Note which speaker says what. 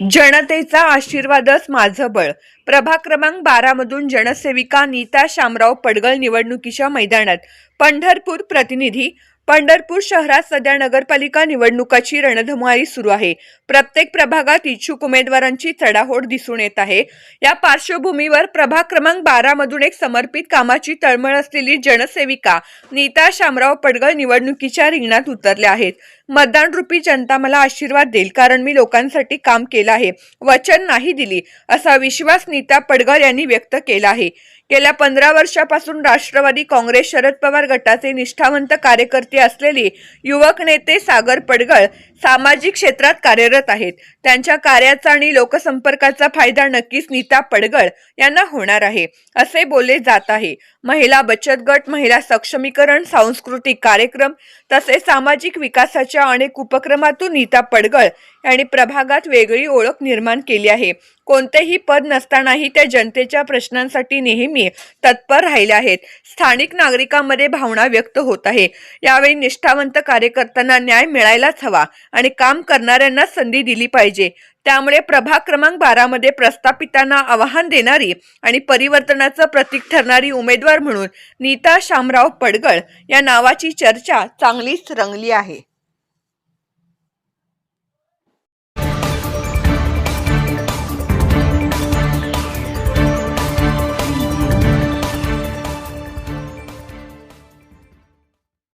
Speaker 1: जनतेचा आशीर्वादच माझं बळ. प्रभाग क्रमांक बारा मधून जनसेविका नीता शामराव पडगळ निवडणुकीच्या मैदानात पंढरपूर प्रतिनिधी पंढरपूर शहरात सध्या नगरपालिका निवडणुकाची रणधुमाळी सुरू आहे. प्रत्येक प्रभागात इच्छुक उमेदवारांची चढाओढ दिसून येत आहे. या पार्श्वभूमीवर प्रभाग क्रमांक बारा मधून एक समर्पित कामाची तळमळ असलेली जनसेविका नीता शामराव पडगळ निवडणुकीच्या रिंगणात उतरल्या आहेत. मतदान रूपी जनता मला आशीर्वाद देईल कारण मी लोकांसाठी काम केलं आहे. वचन नाही दिली असा विश्वास नीता पडगळ यांनी व्यक्त केला आहे. गेल्या पंधरा वर्षापासून राष्ट्रवादी काँग्रेस शरद पवार गटाचे निष्ठावंत कार्यकर्ते असलेले युवक नेते सागर पडगळ सामाजिक क्षेत्रात कार्यरत आहेत. त्यांच्या कार्याचा आणि लोकसंपर्काचा फायदा नक्कीच नीता पडगळ यांना होणार आहे असे बोलले जात आहे. महिला बचत गट महिला सक्षमीकरण सांस्कृतिक कार्यक्रम तसेच सामाजिक विकासाच्या अनेक उपक्रमातून नीता पडगळ यांनी प्रभागात वेगळी ओळख निर्माण केली आहे. कोणतेही पद नसतानाही त्या जनतेच्या प्रश्नांसाठी नेहमी तत्पर राहिल्या आहेत. स्थानिक नागरिकांमध्ये भावना व्यक्त होत आहे. यावेळी निष्ठावंत कार्यकर्त्यांना न्याय मिळायलाच हवा आणि काम करणाऱ्यांना संधी दिली पाहिजे. त्यामुळे प्रभाग क्रमांक बारामध्ये प्रस्थापितांना आवाहन देणारी आणि परिवर्तनाचं प्रतीक ठरणारी उमेदवार म्हणून नीता शामराव पडगळ या नावाची चर्चा चांगलीच रंगली आहे.